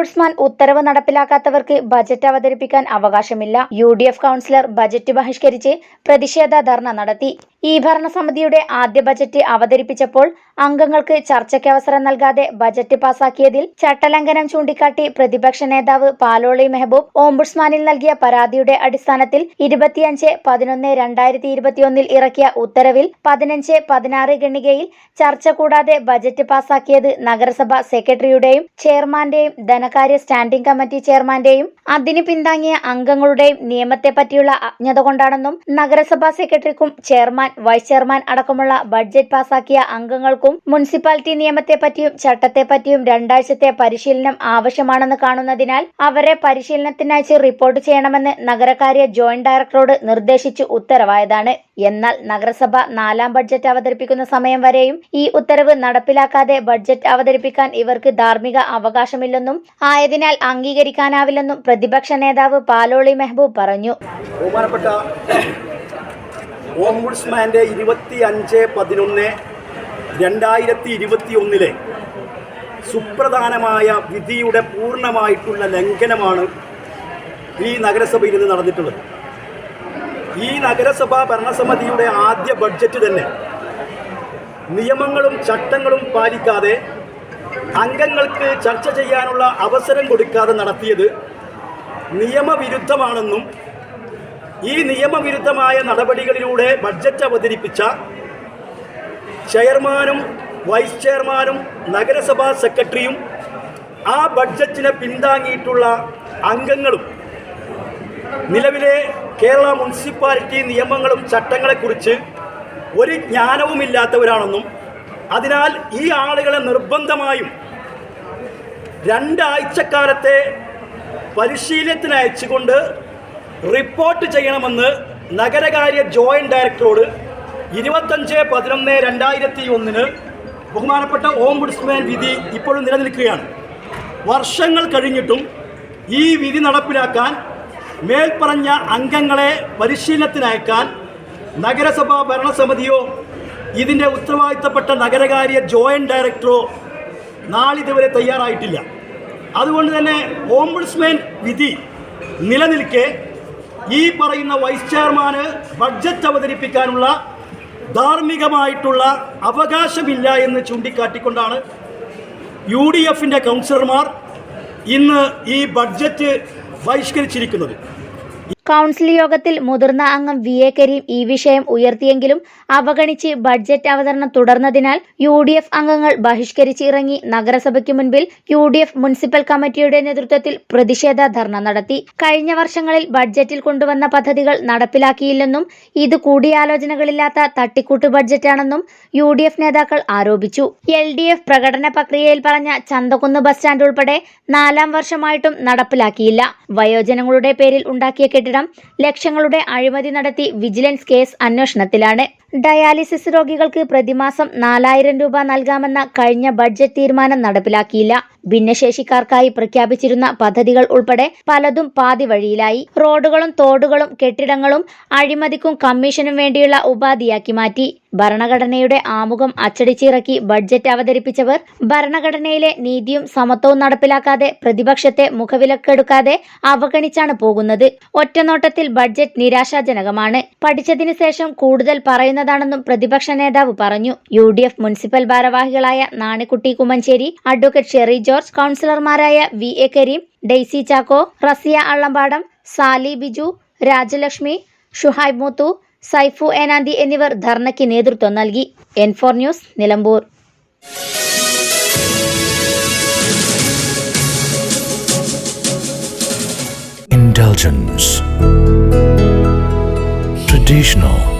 ombudsman ഉത്തരവ് നടപ്പിലാക്കാത്തവർക്ക് budget അവതരിപ്പിക്കാൻ അവകാശമില്ല. U D F councillor budget ബഹിഷ്കരിച്ച് പ്രതിഷേധ ധർണ നടത്തി. ഈ ഭരണസമിതിയുടെ ആദ്യ ബജറ്റ് അവതരിപ്പിച്ചപ്പോൾ അംഗങ്ങൾക്ക് ചർച്ചയ്ക്ക് അവസരം നൽകാതെ ബജറ്റ് പാസാക്കിയതിൽ ചട്ടലംഘനം ചൂണ്ടിക്കാട്ടി പ്രതിപക്ഷ നേതാവ് പാലോളി മെഹബൂബ് ഓംബുഡ്സ്മാനിൽ നൽകിയ പരാതിയുടെ അടിസ്ഥാനത്തിൽ ഇരുപത്തിയഞ്ച് പതിനൊന്ന് രണ്ടായിരത്തി ഇരുപത്തിയൊന്നിൽ ഇറക്കിയ ഉത്തരവിൽ പതിനഞ്ച് പതിനാറ് ഗണ്ണികയിൽ ചർച്ച കൂടാതെ ബജറ്റ് പാസാക്കിയത് നഗരസഭ സെക്രട്ടറിയുടെയും ചെയർമാന്റെയും ധനകാര്യ സ്റ്റാൻഡിംഗ് കമ്മിറ്റി ചെയർമാന്റെയും. അതിന് പിന്താങ്ങിയ അംഗങ്ങളുടെയും നിയമത്തെ പറ്റിയുള്ള അജ്ഞത കൊണ്ടാണെന്നും നഗരസഭാ സെക്രട്ടറിക്കും ചെയർമാൻ വൈസ് ചെയർമാൻ അടക്കമുള്ള ബഡ്ജറ്റ് പാസാക്കിയ അംഗങ്ങൾക്കും മുനിസിപ്പാലിറ്റി നിയമത്തെ പറ്റിയും ചട്ടത്തെ പറ്റിയും രണ്ടാഴ്ചത്തെ പരിശീലനം ആവശ്യമാണെന്ന് കാണുന്നതിനാൽ അവരെ പരിശീലനത്തിനയച്ച് റിപ്പോർട്ട് ചെയ്യണമെന്ന് നഗരകാര്യ ജോയിന്റ് ഡയറക്ടറോട് നിർദ്ദേശിച്ചു ഉത്തരവായതാണ്. എന്നാൽ നഗരസഭ നാലാം ബഡ്ജറ്റ് അവതരിപ്പിക്കുന്ന സമയം വരെയും ഈ ഉത്തരവ് നടപ്പിലാക്കാതെ ബഡ്ജറ്റ് അവതരിപ്പിക്കാൻ ഇവർക്ക് ധാർമ്മിക അവകാശമില്ലെന്നും ആയതിനാൽ അംഗീകരിക്കാനാവില്ലെന്നും പ്രതിപക്ഷ നേതാവ് പാലോളി മെഹബൂബ് പറഞ്ഞു. ഓംബുഡ്സ്മാന്റെ ഇരുപത്തി അഞ്ച് പതിനൊന്ന് രണ്ടായിരത്തി ഇരുപത്തി ഒന്നിലെ സുപ്രധാനമായ വിധിയുടെ പൂർണമായിട്ടുള്ള ലംഘനമാണ് ഈ നഗരസഭയിൽ നിന്ന് നടന്നിട്ടുള്ളത്. ഈ നഗരസഭാ ഭരണസമിതിയുടെ ആദ്യ ബഡ്ജറ്റ് തന്നെ നിയമങ്ങളും ചട്ടങ്ങളും പാലിക്കാതെ അംഗങ്ങൾക്ക് ചർച്ച ചെയ്യാനുള്ള അവസരം കൊടുക്കാതെ നടത്തിയത് നിയമവിരുദ്ധമാണെന്നും ഈ നിയമവിരുദ്ധമായ നടപടികളിലൂടെ ബഡ്ജറ്റ് അവതരിപ്പിച്ച ചെയർമാനും വൈസ് ചെയർമാനും നഗരസഭാ സെക്രട്ടറിയും ആ ബഡ്ജറ്റിനെ പിന്താങ്ങിയിട്ടുള്ള അംഗങ്ങളും നിലവിലെ കേരള മുനിസിപ്പാലിറ്റി നിയമങ്ങളും ചട്ടങ്ങളെക്കുറിച്ച് ഒരു ജ്ഞാനവുമില്ലാത്തവരാണെന്നും അതിനാൽ ഈ ആളുകളെ നിർബന്ധമായും രണ്ടാഴ്ചക്കാലത്തെ പരിശീലനത്തിന് അയച്ചുകൊണ്ട് റിപ്പോർട്ട് ചെയ്യണമെന്ന് നഗരകാര്യ ജോയിന്റ് ഡയറക്ടറോട് ഇരുപത്തഞ്ച് പതിനൊന്ന് രണ്ടായിരത്തി ഒന്നിന് ബഹുമാനപ്പെട്ട ഓംബുഡ്സ്മാൻ വിധി ഇപ്പോഴും നിലനിൽക്കുകയാണ്. വർഷങ്ങൾ കഴിഞ്ഞിട്ടും ഈ വിധി നടപ്പിലാക്കാൻ മേൽപ്പറഞ്ഞ അംഗങ്ങളെ പരിശീലനത്തിനയക്കാൻ നഗരസഭാ ഭരണസമിതിയോ ഇതിന്റെ ഉത്തരവാദിത്തപ്പെട്ട നഗരകാര്യ ജോയിന്റ് ഡയറക്ടറോ നാളിതുവരെ തയ്യാറായിട്ടില്ല. അതുകൊണ്ട് തന്നെ ഓംബുഡ്സ്മാൻ വിധി നിലനിൽക്കെ ഈ പറയുന്ന വൈസ് ചെയർമാന് ബഡ്ജറ്റ് അവതരിപ്പിക്കാനുള്ള ധാർമ്മികമായിട്ടുള്ള അവകാശമില്ല എന്ന് ചൂണ്ടിക്കാട്ടിക്കൊണ്ടാണ് യു ഡി എഫിന്റെ കൗൺസിലർമാർ ഇന്ന് ഈ ബഡ്ജറ്റ് ബഹിഷ്കരിച്ചിരിക്കുന്നത്. കൗൺസിൽ യോഗത്തിൽ മുതിർന്ന അംഗം വി എ കരീം ഈ വിഷയം ഉയർത്തിയെങ്കിലും അവഗണിച്ച് ബഡ്ജറ്റ് അവതരണം തുടർന്നതിനാൽ യു ഡി എഫ് അംഗങ്ങൾ ബഹിഷ്കരിച്ചിറങ്ങി നഗരസഭയ്ക്ക് മുൻപിൽ യു ഡി എഫ് മുനിസിപ്പൽ കമ്മിറ്റിയുടെ നേതൃത്വത്തിൽ പ്രതിഷേധ ധർണ നടത്തി. കഴിഞ്ഞ വർഷങ്ങളിൽ ബഡ്ജറ്റിൽ കൊണ്ടുവന്ന പദ്ധതികൾ നടപ്പിലാക്കിയില്ലെന്നും ഇത് കൂടിയാലോചനകളില്ലാത്ത തട്ടിക്കൂട്ട് ബഡ്ജറ്റാണെന്നും യു ഡി എഫ് നേതാക്കൾ ആരോപിച്ചു. എൽ ഡി എഫ് പ്രകടന പ്രക്രിയയിൽ പറഞ്ഞ ചന്തകുന്ന് ബസ് സ്റ്റാൻഡ് ഉൾപ്പെടെ നാലാം വർഷമായിട്ടും നടപ്പിലാക്കിയില്ല. വയോജനങ്ങളുടെ പേരിൽ ഉണ്ടാക്കിയ കെട്ടിടം ലക്ഷങ്ങളുടെ അഴിമതി നടത്തി വിജിലൻസ് കേസ് അന്വേഷണത്തിലാണ്. ഡയാലിസിസ് രോഗികൾക്ക് പ്രതിമാസം നാലായിരം രൂപ നൽകാമെന്ന കഴിഞ്ഞ ബഡ്ജറ്റ് തീരുമാനം നടപ്പിലാക്കിയില്ല. ഭിന്നശേഷിക്കാർക്കായി പ്രഖ്യാപിച്ചിരുന്ന പദ്ധതികൾ ഉൾപ്പെടെ പലതും പാതി വഴിയിലായി. റോഡുകളും തോടുകളും കെട്ടിടങ്ങളും അഴിമതിക്കും കമ്മീഷനും വേണ്ടിയുള്ള ഉപാധിയാക്കി മാറ്റി. ഭരണഘടനയുടെ ആമുഖം അച്ചടിച്ചിറക്കി ബഡ്ജറ്റ് അവതരിപ്പിച്ചവർ ഭരണഘടനയിലെ നീതിയും സമത്വവും നടപ്പിലാക്കാതെ പ്രതിപക്ഷത്തെ മുഖവിലക്കെടുക്കാതെ അവഗണിച്ചാണ് പോകുന്നത്. ഒറ്റനോട്ടത്തിൽ ബഡ്ജറ്റ് നിരാശാജനകമാണ്. പഠിച്ചതിനു ശേഷം കൂടുതൽ പറയുന്നതാണെന്നും പ്രതിപക്ഷ നേതാവ് പറഞ്ഞു. യു ഡി എഫ് മുനിസിപ്പൽ ഭാരവാഹികളായ നാണിക്കുട്ടി കുമ്മഞ്ചേരി അഡ്വക്കേറ്റ് ഷെറി ജോർജ് കൗൺസിലർമാരായ V A Kareem Daisy Chacko Raziya Allampadam Sally Biju Rajalakshmi Shuhaib Muthu Saifu Enanthi എന്നിവർ ധർണയ്ക്ക് നേതൃത്വം നൽകി. N four news Nilambur. Indulgence. Traditional.